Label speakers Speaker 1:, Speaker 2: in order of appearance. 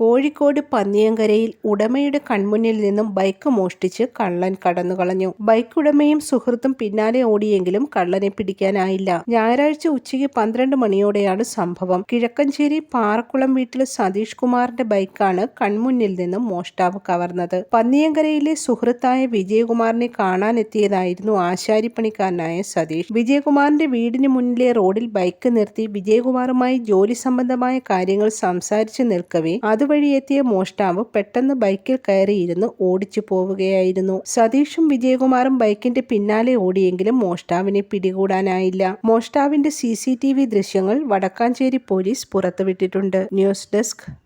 Speaker 1: കോഴിക്കോട് പന്നിയങ്കരയിൽ ഉടമയുടെ കൺമുന്നിൽ നിന്നും ബൈക്ക് മോഷ്ടിച്ച് കള്ളൻ കടന്നുകളഞ്ഞു. ബൈക്ക് ഉടമയും സുഹൃത്തും പിന്നാലെ ഓടിയെങ്കിലും കള്ളനെ പിടിക്കാനായില്ല. ഞായറാഴ്ച ഉച്ചയ്ക്ക് പന്ത്രണ്ട് മണിയോടെയാണ് സംഭവം. കിഴക്കഞ്ചേരി പാറക്കുളം വീട്ടിൽ സതീഷ് കുമാറിന്റെ ബൈക്കാണ് കൺമുന്നിൽ നിന്നും മോഷ്ടാവ് കവർന്നത്. പന്നിയങ്കരയിലെ സുഹൃത്തായ വിജയകുമാറിനെ കാണാനെത്തിയതായിരുന്നു ആശാരിപ്പണിക്കാരനായ സതീഷ്. വിജയകുമാറിന്റെ വീടിന് മുന്നിലെ റോഡിൽ ബൈക്ക് നിർത്തി വിജയകുമാറുമായി ജോലി സംബന്ധമായ കാര്യങ്ങൾ സംസാരിച്ചു നിൽക്കവേ അതുവഴി എത്തിയ മോഷ്ടാവ് പെട്ടെന്ന് ബൈക്കിൽ കയറിയിരുന്ന് ഓടിച്ചു പോവുകയായിരുന്നു. സതീഷും വിജയകുമാറും ബൈക്കിന്റെ പിന്നാലെ ഓടിയെങ്കിലും മോഷ്ടാവിനെ പിടികൂടാനായില്ല. മോഷ്ടാവിന്റെ സി ദൃശ്യങ്ങൾ വടക്കാഞ്ചേരി പോലീസ് പുറത്തുവിട്ടിട്ടുണ്ട്. News desk